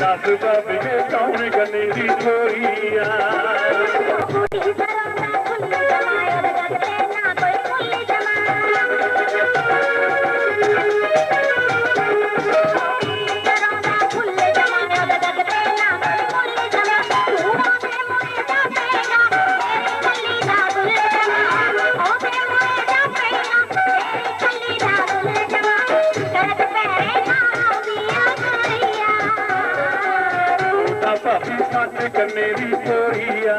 ਦੱਸ ਬਾਬੇ ਕੌਣ ਗੰਨੇ ਦੀ ਚੋਰੀਆ ਸੱਚ ਗੰਨੇ ਦੀ ਚੋਰੀਆ।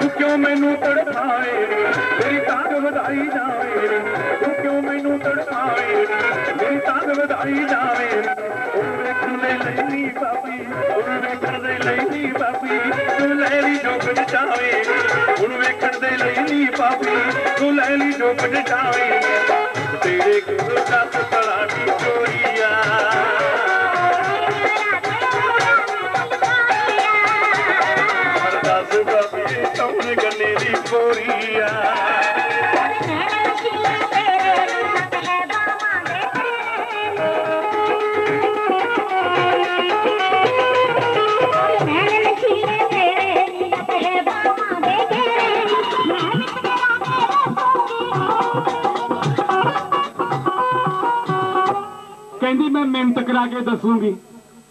ਤੂੰ ਕਿਉਂ ਮੈਨੂੰ ਤੜਪਾਏ ਨੀ ਮੇਰੀ ਤਾਂਗ ਵਧਾਈ ਜਾਵੇ। ਤੂੰ ਕਿਉਂ ਮੈਨੂੰ ਤੜਪਾਏ ਨੀ ਮੇਰੀ ਤਾਂਗ ਵਧਾਈ ਜਾਵੇ। ਉਹ ਵੇਖਣ ਲਈ ਨੀ ਬਾਬੀ ਲੈ ਲਈ ਹੁਣ ਵੇਖਣ ਦੇ ਲਈ ਨੀ ਬਾਬੀ ਤੂੰ ਲੈ ਲਈ ਜੋ ਕੁਝ ਤੇਰੇ ਕੋਲ ਦੱਸ ਤਲਾ ਦੀ ਕਹਿੰਦੀ ਮੈਂ ਮਿਹਨਤ ਕਰਾ ਕੇ ਦੱਸੂਗੀ।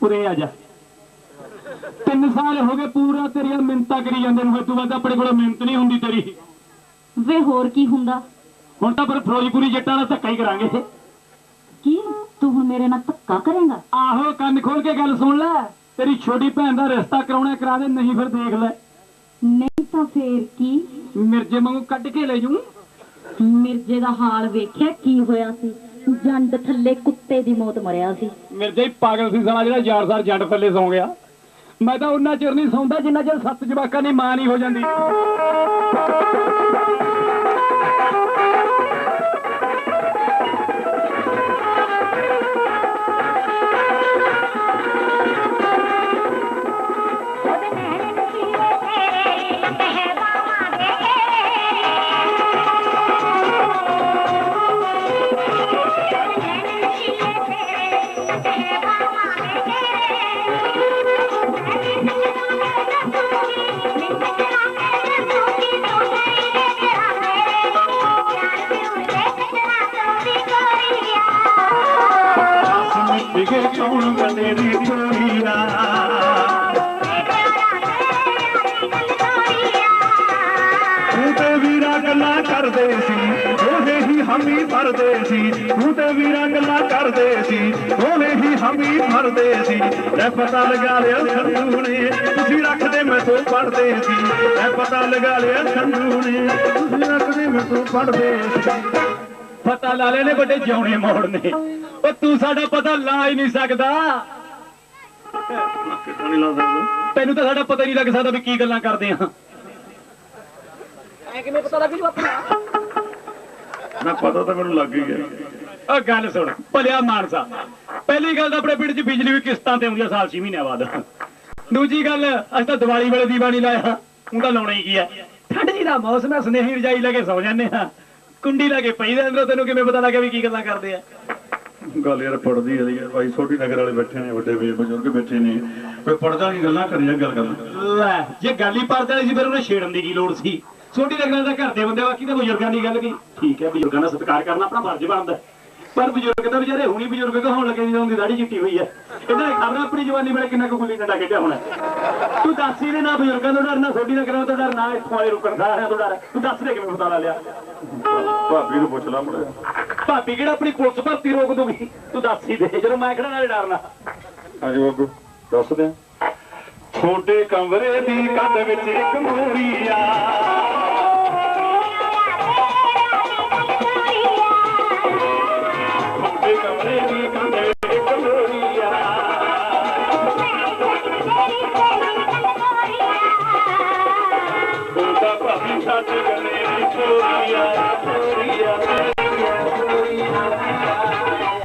ਉਰੇ ਆ ਜਾ। ਤਿੰਨ ਸਾਲ ਹੋ ਗਏ ਪੂਰਾ ਤੇਰੀਆਂ ਮਿਹਨਤਾਂ ਕਰੀ ਜਾਂਦੇ ਨੂੰ। ਤੂੰ ਬਾਅਦ ਆਪਣੇ ਕੋਲ ਮਿਹਨਤ ਨਹੀਂ ਹੁੰਦੀ ਤੇਰੀ। ਵੇ ਹੋਰ ਕੀ ਹੁੰਦਾ? ਹੁਣ ਤਾਂ ਫਿਰ ਫਿਰੋਜ਼ਪੁਰੀ ਜੱਟਾਂ ਨਾਲ ਧੱਕਾ ਹੀ ਕਰਾਂਗੇ। ਕੀ? ਤੂੰ ਹੁਣ ਮੇਰੇ ਨਾਲ ਧੱਕਾ ਕਰੇਂਗਾ? ਆਹੋ ਕੰਨ ਖੋਲ ਕੇ ਗੱਲ ਸੁਣ ਲੈ। ਤੇਰੀ ਛੋਟੀ ਭੈਣ ਦਾ ਰਿਸ਼ਤਾ ਕਰਾਉਣਾ ਕਰਾ ਦੇ ਨਹੀਂ ਫਿਰ ਦੇਖ ਲੈ। ਨਹੀਂ ਤਾਂ ਫੇਰ ਕੀ? ਮਿਰਜੇ ਵਾਂਗੂ ਕੱਢ ਕੇ ਲੈ ਜੂ ਮਿਰਜੇ ਦਾ ਹਾਲ ਵੇਖਿਆ ਕੀ ਹੋਇਆ ਸੀ? ਜੰਡ ਥੱਲੇ ਕੁੱਤੇ ਦੀ ਮੌਤ ਮਰਿਆ ਸੀ। ਮਿਰਜੇ ਹੀ ਪਾਗਲ ਸੀ ਸਾਲਾ ਜਿਹੜਾ ਯਾਰ ਜੱਟ ਥੱਲੇ ਸੌਂ ਗਿਆ। ਮੈਂ ਤਾਂ ਉਹਨਾਂ ਚਿਰ ਨਹੀਂ ਸੌਂਦਾ ਜਿੰਨਾ ਚਿਰ ਸੱਤ ਜਵਾਕਾਂ ਦੀ ਮਾਂ ਨਹੀਂ ਹੋ ਜਾਂਦੀ। ਮਿੱਠੇ ਦੀ ਚੋਰੀਆ ਤੂੰ ਤੇ ਵੀਰਾ ਗੱਲਾਂ ਕਰਦੇ ਸੀ, ਉਹਦੇ ਹੀ ਹਮੀ ਭਰਦੇ ਸੀ। ਤੂੰ ਤੇ ਵੀਰਾ ਗੱਲਾਂ ਕਰਦੇ ਸੀ, ਉਹਦੇ ਹੀ ਹਮੀ ਭਰਦੇ ਸੀ। ਲੈ ਪਤਾ ਲਗਾ ਲਿਆ ਸੰਧੂ ਨੇ ਤੁਸੀਂ ਰੱਖਦੇ ਮੈਂ ਮੈਥੋਂ ਪੜਦੇ ਸੀ। ਲੈ ਪਤਾ ਲਗਾ ਲਿਆ ਸੰਧੂ ਨੇ ਤੁਸੀਂ ਰੱਖਦੇ ਮੈਂ ਮੈਥੋਂ ਪੜਦੇ ਸੀ। ਪਤਾ ਲਾਲੇ ਨੇ ਵੱਡੇ ਜਿਉਣੇ ਮੋੜ ਨੇ। ਉਹ ਤੂੰ ਸਾਡਾ ਪਤਾ ਲਾ ਹੀ ਨਹੀਂ ਸਕਦਾ। ਲਾ ਤੈਨੂੰ ਤਾਂ ਸਾਡਾ ਪਤਾ ਹੀ ਨਹੀਂ ਲੱਗ ਸਕਦਾ ਵੀ ਕੀ ਗੱਲਾਂ ਕਰਦੇ ਆ। ਨਾ ਪਤਾ ਤਾਂ ਮੈਨੂੰ ਲੱਗ ਹੀ ਗਿਆ। ਉਹ ਗੱਲ ਸੁਣ ਭਲਿਆ ਮਾਨਸਾ। ਪਹਿਲੀ ਗੱਲ ਤਾਂ ਆਪਣੇ ਪਿੰਡ 'ਚ ਬਿਜਲੀ ਵੀ ਕਿਸ਼ਤਾਂ ਤੇ ਆਉਂਦੀ ਆ ਸਾਲ 6 ਮਹੀਨਿਆਂ ਬਾਅਦ। ਦੂਜੀ ਗੱਲ ਅਸੀਂ ਤਾਂ ਦੀਵਾਲੀ ਵੇਲੇ ਦੀਵਾ ਨਹੀਂ ਲਾਇਆ। ਉਹ ਤਾਂ ਲਾਉਣਾ ਹੀ ਕੀ ਹੈ ਠੰਡ ਜੀ ਦਾ ਮੌਸਮ ਹੈ ਸਨੇਹੀ ਰਜਾਈ ਲੈ ਕੇ ਸੌ ਜਾਂਦੇ ਆ। ਕੁੰਡੀ ਲਾ ਕੇ ਪਈ ਦੇ ਅੰਦਰੋਂ ਤੈਨੂੰ ਕਿਵੇਂ ਪਤਾ ਲੱਗਿਆ ਵੀ ਕੀ ਗੱਲਾਂ ਕਰਦੇ ਆ? ਗੱਲ ਯਾਰ ਪੜਦੀ ਹੈ ਭਾਈ ਛੋਟੀ ਨਗਰ ਵਾਲੇ ਬੈਠੇ ਨੇ ਵੱਡੇ ਵੀ ਬਜ਼ੁਰਗ ਬੈਠੇ ਨੇ। ਕੋਈ ਪੜਦਾ ਨਹੀਂ ਗੱਲਾਂ ਕਰੀ ਜਾ ਗੱਲ ਕਰਨਾ। ਲੈ ਜੇ ਗੱਲ ਹੀ ਪਰਦੇ ਵਾਲੀ ਸੀ ਫਿਰ ਉਹਨੇ ਛੇੜਨ ਦੀ ਕੀ ਲੋੜ ਸੀ? ਛੋਟੀ ਲੱਗਣ ਦਾ ਘਰ ਦੇ ਬੰਦੇ ਬਾਕੀ ਤਾਂ ਬਜ਼ੁਰਗਾਂ ਦੀ ਗੱਲ ਕੀ ਠੀਕ ਹੈ ਬਜ਼ੁਰਗਾਂ ਦਾ ਸਤਿਕਾਰ ਕਰਨਾ ਆਪਣਾ ਫਰਜ਼ ਬਣਦਾ। ਪਰ ਬਜ਼ੁਰਗ ਤਾਂ ਵਿਚਾਰੇ ਹੁਣੀ ਬਜ਼ੁਰਗ ਕਹਾਉਣ ਲੱਗੇ ਜਦੋਂ ਦੀ ਦਾੜੀ ਚਿੱਟੀ ਹੋਈ ਇਹਨਾਂ ਨੇ ਖਬਰ ਆਪਣੀ ਜਵਾਨੀ ਵੇਲੇ ਕਿੰਨਾ ਕੁ ਗੁੱਲੀ ਡੰਡਾ ਖੇਡਿਆ ਹੋਣਾ ਤੂੰ ਦੱਸ ਹੀ ਦੇ ਨਾ ਬਜ਼ੁਰਗਾਂ ਤੋਂ ਡਰ ਨਾ ਛੋਟੀ ਨਗਰਾਂ ਤੋਂ ਡਰ ਨਾ ਇੱਥੋਂ ਵਾਲੇ ਰੁਕਣ ਸਾਰਿਆਂ ਤੋਂ ਡਰ। ਤੂੰ ਦੱਸ ਦੇ ਕਿਵੇਂ ਪਤਾ ਲਾ ਲਿਆ ਭਾਬੀ ਨੂੰ ਪੁੱਛ ਲਾ ਮੁੰਡੇ ਭਾਬੀ ਕਿਹੜਾ ਆਪਣੀ ਪੁਲਿਸ ਭਰਤੀ ਰੋਕ ਦੂਗੀ? ਤੂੰ ਦੱਸ ਹੀ ਦੇ ਜਦੋਂ ਮੈਂ ਖੜਾ ਨਾਲੇ ਡਰਨਾ। ਹਾਂਜੀ ਬਾਬੂ ਦੱਸ ਦੇ ਛੋਟੇ ਕਮਰੇ ਦੀ ਕੰਧ ਵਿੱਚ ਇੱਕ ਮੋਰੀਆ ਛੋਟੇ اسان